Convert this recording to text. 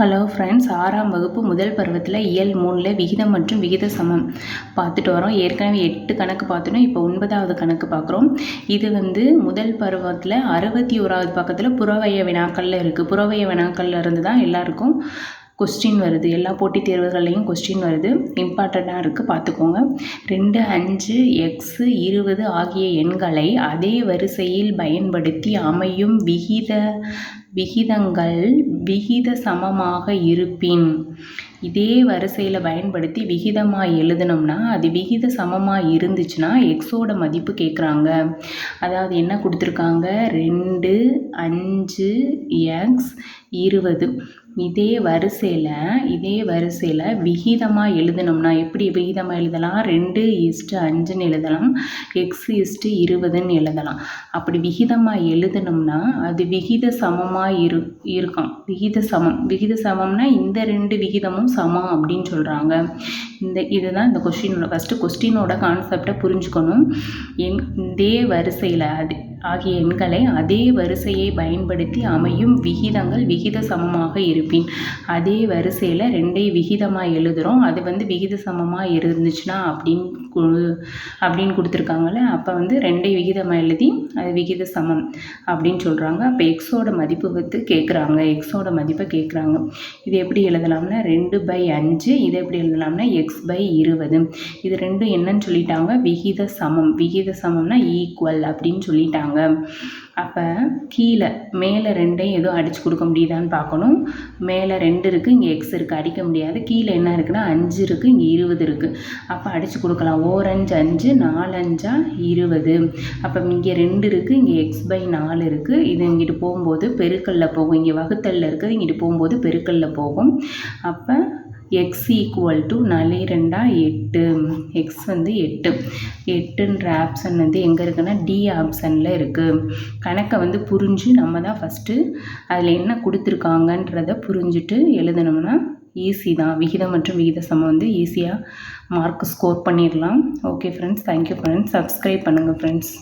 Hello friends ஆறாம் வகுப்பு முதல் பருவத்தில் இயல் மூணில் விகிதம் மற்றும் விகித சமம். பார்த்துட்டு வரோம். ஏற்கனவே எட்டு கணக்கு பார்த்துட்டோம். இப்போ ஒன்பதாவது கணக்கு பார்க்குறோம். இது வந்து முதல் பருவத்தில் அறுபத்தி ஓராவது பக்கத்தில் புறவய வினாக்களில் இருக்குது புறவய வினாக்களில் இருந்து தான் எல்லாருக்கும் கொஸ்டின் வருது. எல்லா போட்டித் தேர்வுகள்லையும் கொஸ்டின் வருது. இம்பார்ட்டண்ட்டாக இருக்குது பார்த்துக்கோங்க. ரெண்டு அஞ்சு எக்ஸு இருபது ஆகிய எண்களை அதே வரிசையில் பயன்படுத்தி அமையும் விகித விகிதங்கள் விகித சமமாக இருப்பின். இதே வரிசையில் பயன்படுத்தி விகிதமாக எழுதுனோம்னா அது விகித சமமாக இருந்துச்சுன்னா எக்ஸோட மதிப்பு கேட்குறாங்க அதாவது என்ன கொடுத்துருக்காங்க? ரெண்டு அஞ்சு எக்ஸ் இருபது. இதே வரிசையில் இதே வரிசையில் விகிதமாக எழுதணும்னா எப்படி விகிதமாக எழுதலாம்? ரெண்டு இஸ்ட்டு அஞ்சுன்னு எழுதலாம். எக்ஸ் இஸ்ட்டு இருபதுன்னு எழுதலாம். அப்படி விகிதமாக எழுதணும்னா அது விகித சமமாக இரு இருக்கும். விகித சமம். விகித சமம்னா இந்த ரெண்டு விகிதமும் சமம் அப்படின்னு சொல்கிறாங்க இந்த இதுதான் இந்த கொஸ்டினோட ஃபஸ்ட்டு கொஸ்டினோட கான்செப்டை புரிஞ்சுக்கணும். என் இதே வரிசையில் அது ஆகிய எண்களை அதே வரிசையை பயன்படுத்தி அமையும் விகிதங்கள் விகித சமமாக இருப்பின். அதே வரிசையில் ரெண்டே விகிதமாக எழுதுகிறோம் அது வந்து விகித சமமாக இருந்துச்சுன்னா அப்படின்னு அப்படின்னு கொடுத்துருக்காங்கல்ல அப்போ வந்து ரெண்டை விகிதமாக எழுதி அது விகித சமம் அப்படின்னு சொல்கிறாங்க அப்போ எக்ஸோட மதிப்பு வந்து கேட்குறாங்க எக்ஸோட மதிப்பை கேட்குறாங்க இது எப்படி எழுதலாம்னா ரெண்டு பை அஞ்சு இதை எப்படி எழுதலாம்னா எக்ஸ் பை இருபது. இது ரெண்டும் என்னன்னு சொல்லிட்டாங்க? விகித சமம். விகித சமம்னா ஈக்குவல் அப்படின்னு சொல்லிட்டாங்க. அப்போ கீழே மேலே ரெண்டையும் எதுவும் அடித்து கொடுக்க முடியுதான்னு பார்க்கணும். மேலே ரெண்டு இருக்குது இங்கே எக்ஸ் இருக்குது அடிக்க முடியாது. கீழே என்ன இருக்குன்னா அஞ்சு இருக்குது இங்கே இருபது இருக்குது அப்போ அடித்து கொடுக்கலாம். ஓரஞ்சு அஞ்சு நாலஞ்சா இருபது. அப்போ இங்கே ரெண்டு இருக்குது இங்கே எக்ஸ் பை நாலு இருக்குது இது இங்கிட்டு போகும்போது பெருக்கல்ல போகும். இங்கே வகுத்தலில் இருக்குது இங்கிட்டு போகும்போது பெருக்கல்ல போகும். அப்போ எக்ஸ் ஈக்குவல் டு நாலு ரெண்டா எட்டு. எக்ஸ் வந்து எட்டு. எட்டுன்ற ஆப்ஷன் வந்து எங்கே இருக்குன்னா டி ஆப்ஷனில் இருக்குது கணக்கை வந்து புரிஞ்சு நம்ம தான் ஃபஸ்ட்டு அதில் என்ன கொடுத்துருக்காங்கன்றத புரிஞ்சுட்டு எழுதணும்னா ஈஸி தான். விகிதம் மற்றும் விகித சமம் வந்து ஈஸியாக மார்க் ஸ்கோர் பண்ணிடலாம். Okay friends thank you friends subscribe பண்ணுங்கள் ஃப்ரெண்ட்ஸ்